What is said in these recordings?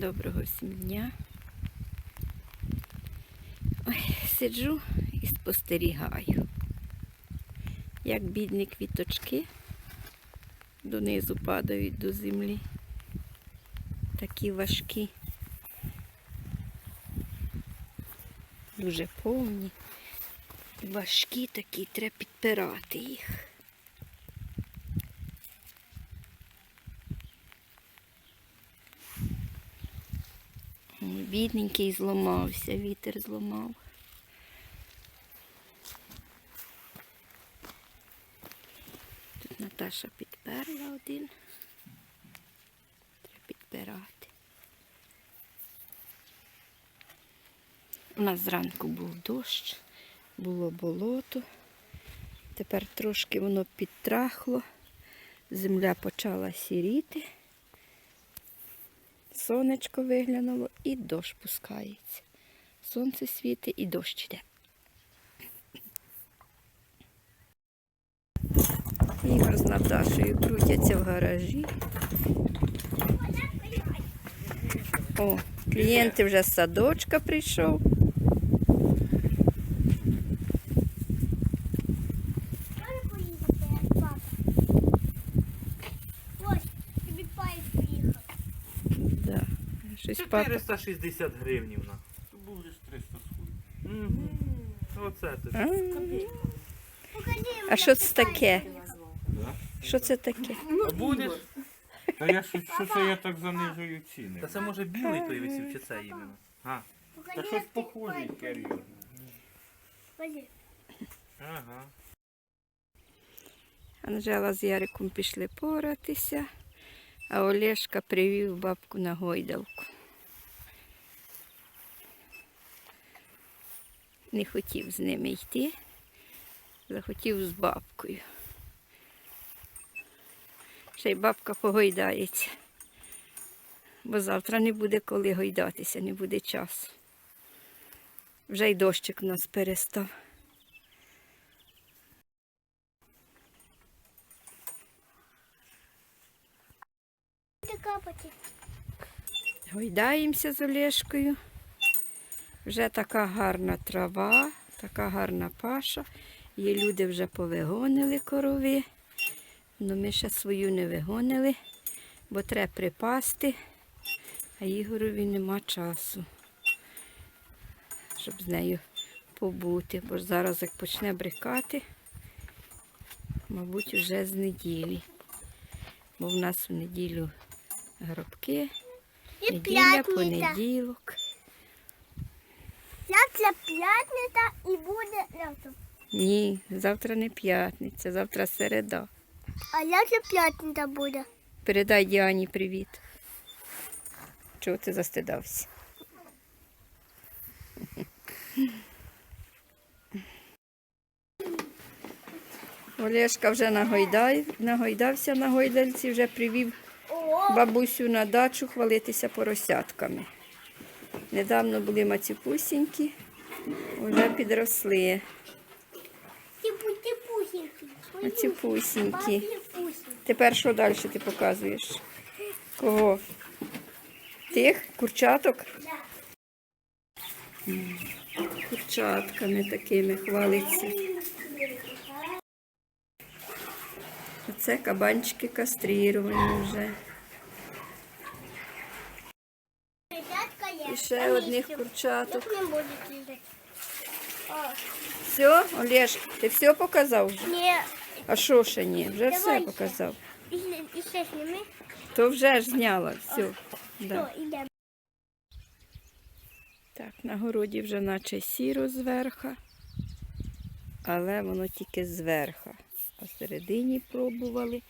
Доброго всім дня. Ой, сиджу і спостерігаю, як бідні квіточки донизу падають до землі. Такі важкі, дуже повні, важкі такі, треба підпирати їх. Бідненький зламався, вітер зламав. Тут Наташа підперла один. Треба підпирати. У нас зранку був дощ, було болото. Тепер трошки воно підтрахло, земля почала сіріти. Сонечко виглянуло і дощ пускається. Сонце світить і дощ йде. Ігор з Наташею крутяться в гаражі. О, клієнти вже з садочка прийшов. Щось папа. 460 гривнів на. Це був лише 300 з. Угу. Оце тут. А, що це таке? Да? Що це таке? А будеш? Та я що, що це я так занижую ціни? Та це може білий той висів, чи це іменно? А, Та щось похоже, серйозно. Ага. Анжела з Яриком пішли поратися, а Олешка привів бабку на гойдалку. Не хотів з ними йти, захотів з бабкою. Ще й бабка погойдається, бо завтра не буде коли гойдатися, не буде часу. Вже й дощик у нас перестав. Гойдаємося з Олешкою. Вже така гарна трава, така гарна паша. Є люди вже повигонили корови. але ми ще свою не вигонили, бо треба припасти, а Ігорові нема часу, щоб з нею побути. Бо ж зараз як почне брикати, мабуть, вже з неділі. Бо в нас у неділю гробки. Неділя, понеділок. П'ятниця і буде завтра. Ні, завтра не п'ятниця, завтра середа. А завтра п'ятниця буде. Передай Діані привіт. Чого ти застидався? Олешка вже нагойдай, нагойдався на гойдальці, вже привів бабусю на дачу хвалитися поросятками. Недавно були мацюпусінькі, вже підросли. Мацюпусінькі. Типусіньки. Тепер що далі ти показуєш? Кого? Тих курчаток? Курчатками такими хвалиться. Оце кабанчики кастріровані вже. І ще одних курчаток. Все, Олеж, ти все показав вже? ні. А що ще ні? Вже все показав. І, ще- зніми. То вже ж зняла, все. Да. Так, на городі вже наче сіро зверха, але воно тільки зверха. А всередині пробували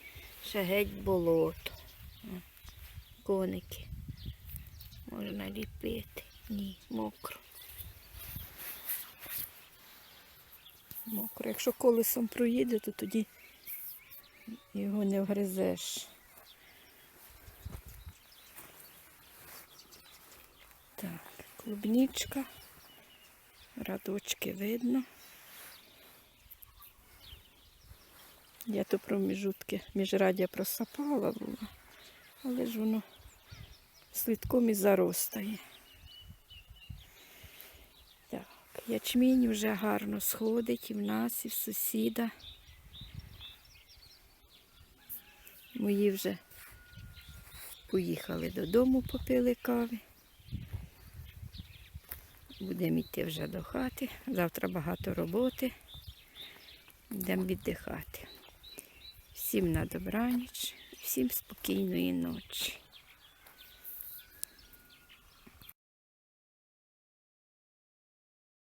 ще геть болото. Коники. Можна ліпити. Ні, мокро. Мокро. Якщо колесом проїде, то тоді його не вгризеш. Так, клубничка. Радочки видно. Я то проміжутки міжрадя просапала було, але ж воно слідком і заростає. Так, ячмінь вже гарно сходить і в нас, і в сусіда. Мої вже поїхали додому, попили кави. Будемо йти вже до хати. Завтра багато роботи. Йдемо віддихати. Всім на добраніч, всім спокійної ночі.